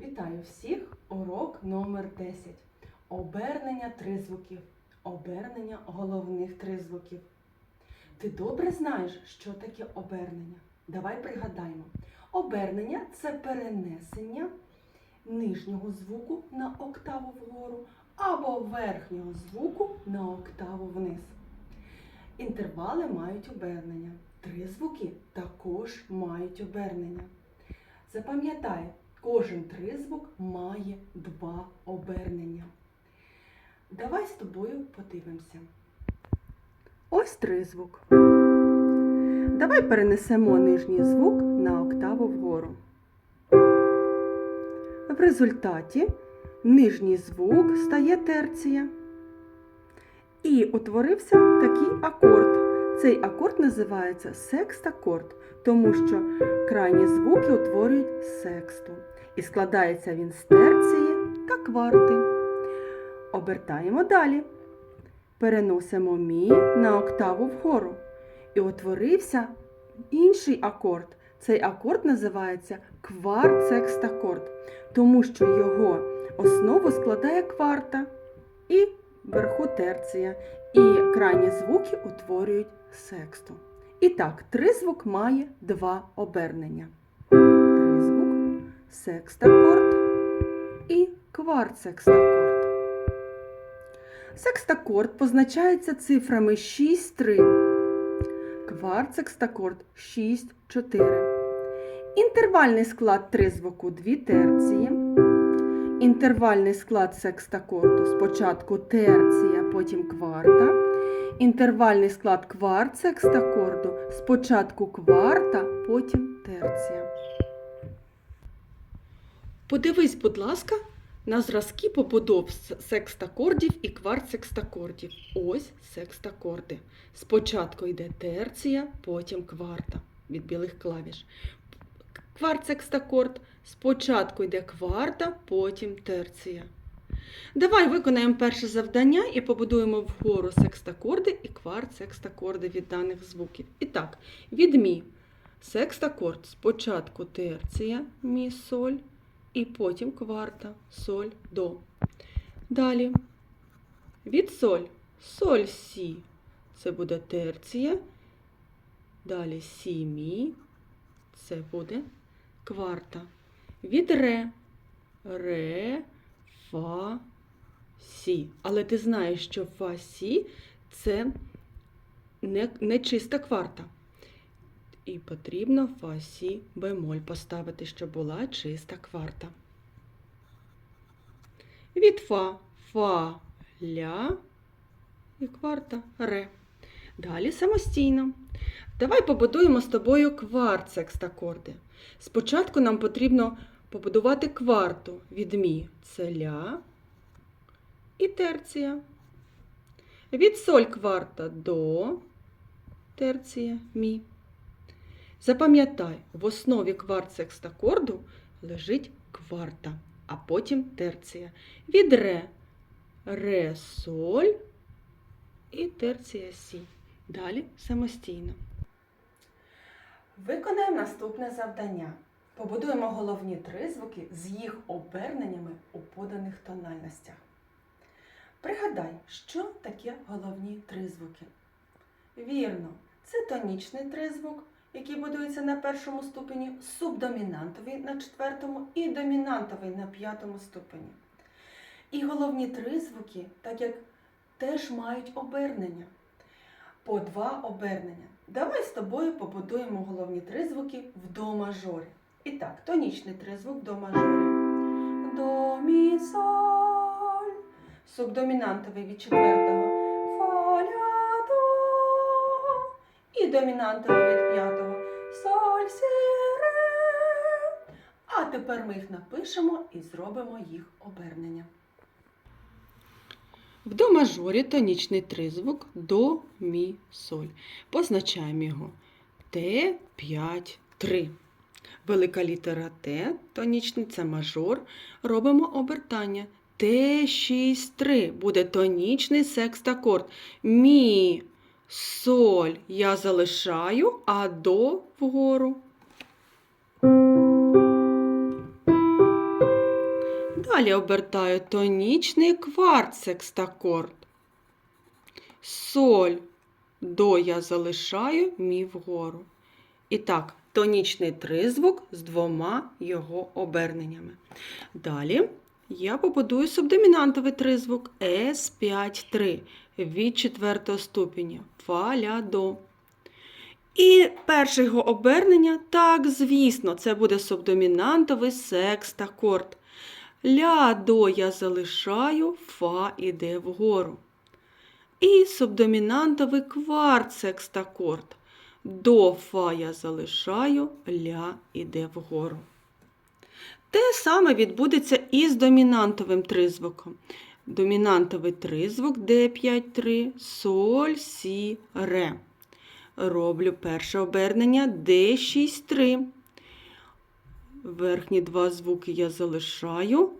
Вітаю всіх! Урок номер 10. Обернення тризвуків. Обернення головних тризвуків. Ти добре знаєш, що таке обернення? Давай пригадаємо. Обернення це перенесення нижнього звуку на октаву вгору або верхнього звуку на октаву вниз. Інтервали мають обернення. Тризвуки також мають обернення. Запам'ятай, кожен тризвук має два обернення. Давай з тобою подивимося. Ось тризвук. Давай перенесемо нижній звук на октаву вгору. В результаті нижній звук стає терція. І утворився такий акорд. Цей акорд називається секстакорд, тому що крайні звуки утворюють сексту. І складається він з терції та кварти. Обертаємо далі. Переносимо мі на октаву вгору. І утворився інший акорд. Цей акорд називається кварт-секстакорд, тому що його основу складає кварта і вверху терція. І крайні звуки утворюють сексту. І так, тризвук має два обернення. Секстакорд і кварт-секстакорд. Позначається цифрами 6-3. Кварт-секстакорд 6-4. Інтервальний склад тризвуку дві терції. Інтервальний склад секстакорду спочатку терція, потім кварта. Інтервальний склад кварт секстакорду спочатку кварта, потім терція. Подивись, будь ласка, на зразки побудов секстакордів і кварт-секстакордів. Ось секстакорди. Спочатку йде терція, потім кварта від білих клавіш. Кварт-секстакорд. Спочатку йде кварта, потім терція. Давай виконаємо перше завдання і побудуємо вгору секстакорди і кварт-секстакорди від даних звуків. І так, від мі. Секстакорд. Спочатку терція, мі, соль, і потім кварта, соль, до. Далі. Від соль. Соль, сі. Це буде терція. Далі сі, мі. Це буде кварта. Від ре. Ре, фа, сі. Але ти знаєш, що фа, сі це не, не чиста кварта. І потрібно фа, сі, бемоль поставити, щоб була чиста кварта. Від фа, фа, ля і кварта ре. Далі самостійно. Давай побудуємо з тобою кварт-секстакорди. Спочатку нам потрібно побудувати кварту від мі. Це ля і терція. Від соль кварта до терція мі. Запам'ятай, в основі кварт-секстакорду лежить кварта, а потім терція. Від ре, ре соль і терція сі. Далі самостійно. Виконаємо наступне завдання. Побудуємо головні тризвуки з їх оберненнями у поданих тональностях. Пригадай, що таке головні тризвуки. Вірно, це тонічний тризвук, який будується на першому ступені, субдомінантовий на четвертому і домінантовий на п'ятому ступені. І головні тризвуки, так як теж мають обернення. По два обернення. Давай з тобою побудуємо головні тризвуки в до мажорі. І так, тонічний тризвук до мажорі. До, мі, соль. Субдомінантовий від четвертого. Фа, ля, до. І домінантовий від п'ятого. Соль, сі, ре. А тепер ми їх напишемо і зробимо їх обернення. В до мажорі тонічний тризвук до, мі, соль. Позначаємо його Т5-3. Велика літера Т, тонічний це мажор. Робимо обертання. Т6-3 буде тонічний секстакорд. Мі, соль я залишаю, а до вгору. Далі обертаю тонічний кварт секстакорд. Соль, до я залишаю мі вгору. І так, тонічний тризвук з двома його оберненнями. Далі я побудую субдомінантовий тризвук С5-3 від четвертого ступеня фа ля до. І перше його обернення, так, звісно, це буде субдомінантовий секстакорд. Ля до я залишаю, фа іде вгору. І субдомінантовий кварт секстакорд. До фа я залишаю, ля іде вгору. Те саме відбудеться і з домінантовим тризвуком. Домінантовий тризвук Д5-3, соль, сі, ре. Роблю перше обернення Д6-3. Верхні два звуки я залишаю.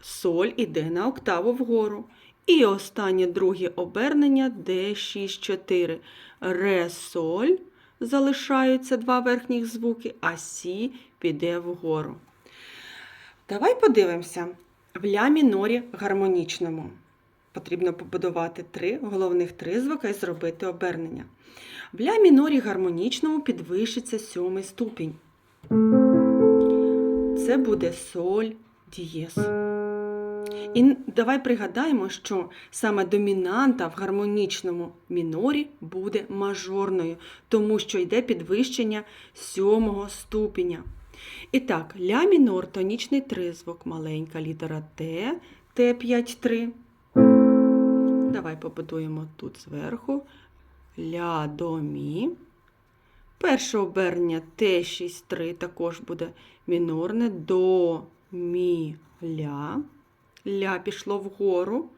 Соль іде на октаву вгору. І останнє друге обернення Д6-4. Ре, соль залишаються два верхніх звуки, а сі піде вгору. Давай подивимося. В ля мінорі гармонічному. Потрібно побудувати три головних тризвука і зробити обернення. В ля мінорі гармонічному підвищиться сьомий ступінь. Це буде соль дієс. І давай пригадаємо, що саме домінанта в гармонічному мінорі буде мажорною, тому що йде підвищення сьомого ступеня. І так, ля мінор тонічний тризвук, маленька літера Т, Т5-3. Давай побудуємо тут зверху ля до мі. Перше обернення Т6-3 також буде мінорне до мі ля. Ля пішло вгору.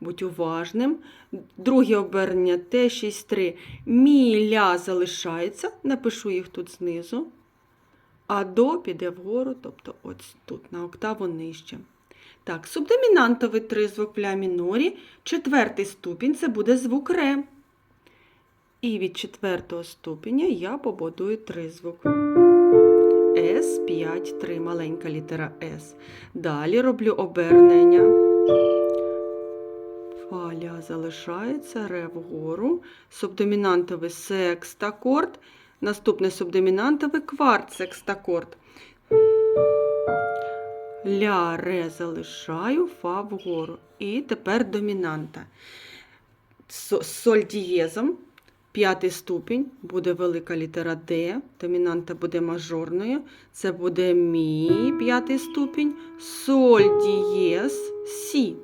Будь уважним. Друге обернення Т6-3. Мі ля залишається. Напишу їх тут знизу. А до піде вгору, тобто ось тут, на октаву нижче. Так, субдомінантовий тризвук в ля мінорі. Четвертий ступінь це буде звук ре. І від четвертого ступеня я побудую тризвук. С5, 3, маленька літера С. Далі роблю обернення. Фаля залишається, ре вгору. Субдомінантовий секстакорд. Наступний субдомінантовий кварт секстакорд. Ля, ре залишаю, фа вгору. І тепер домінанта. Со- Соль дієзом. П'ятий ступінь буде велика літера Д, домінанта буде мажорною. Це буде мі, п'ятий ступінь, соль дієс, сі.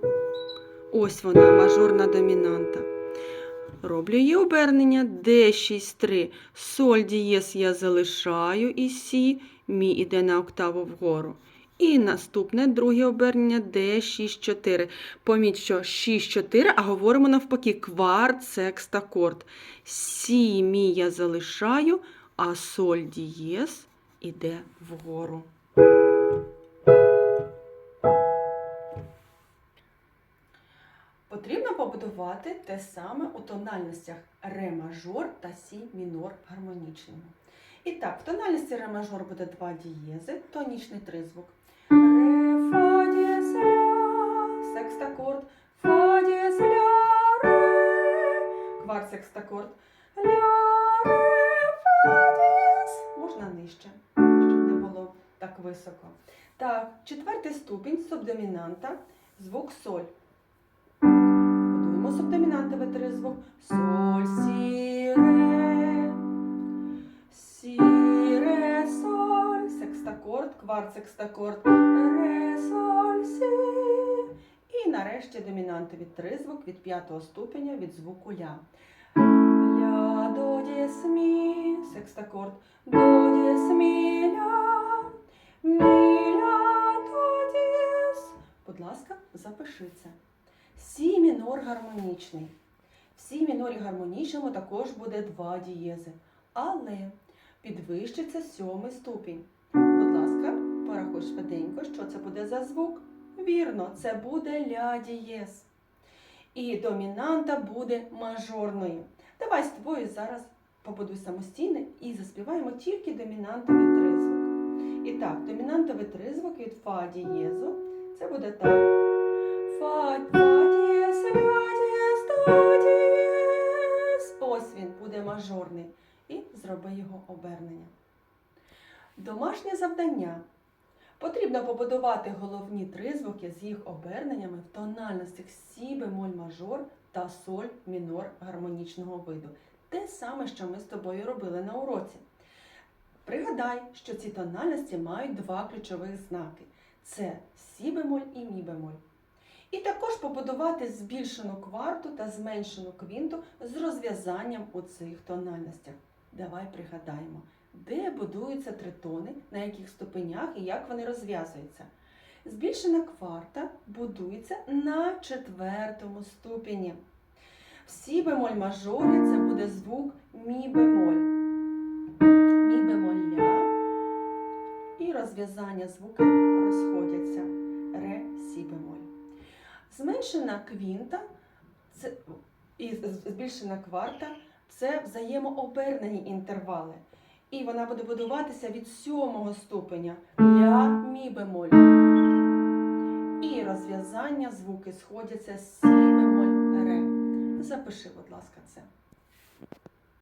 Ось вона, мажорна домінанта. Роблю її обернення Д6-3. Соль дієс я залишаю і сі, мі іде на октаву вгору. І наступне друге обернення Д6-4. Поміть, що 6-4, а говоримо навпаки, кварт, секстакорд. Сі мі я залишаю, а соль дієс іде вгору. Побудувати те саме у тональностях ре мажор та сі мінор гармонічному. І так, в тональності ре мажор буде два дієзи, тонічний тризвук. Ре, фа, дієз, ля, секстакорд, фа, дієз, ля, ре, кварт секстакорд, ля, ре, фа, дієз. Можна нижче, щоб не було так високо. Так, четвертий ступінь субдомінанта, звук соль. Будуємо субдомінантовий тризвук. Соль, сі, ре. Сі, ре, соль. Секстакорд, кварт секстакорд. Ре, соль, сі. І нарешті домінантовий тризвук від п'ятого ступеня від звуку ля. Ля, до, дієс, мі. Секстакорд. До, дієс, мі, ля. Мі, ля, до, дієс. Будь ласка, запиши це. Сі мінор гармонічний. В сі мінорі гармонічному також буде два дієзи. Але підвищиться сьомий ступінь. Будь ласка, порахуй швиденько, що це буде за звук. Вірно, це буде ля дієз. І домінанта буде мажорною. Давай з тобою зараз побудуй самостійно і заспіваємо тільки домінантовий тризвук. І так, домінантовий тризвук від фа дієзу Це буде так. Фа, фа, дієс. Ось він буде мажорний. І зроби його обернення. Домашнє завдання. Потрібно побудувати головні тризвуки з їх оберненнями в тональностях сі бемоль мажор та соль мінор гармонічного виду. Те саме, що ми з тобою робили на уроці. Пригадай, що ці тональності мають два ключових знаки: це сі бемоль і мі бемоль. І також побудувати збільшену кварту та зменшену квінту з розв'язанням у цих тональностях. Давай пригадаємо, де будуються тритони, на яких ступенях і як вони розв'язуються. Збільшена кварта будується на четвертому ступені. В сі бемоль мажорі це буде звук мі бемоль. Мі бемоль ля. І розв'язання звука розходяться. Ре сі бемоль. Зменшена квінта це, і збільшена кварта це взаємообернені інтервали. І вона буде будуватися від сьомого ступеня ля мі бемоль. І розв'язання звуки сходяться з сі бемоль ре. Запиши, будь ласка, це.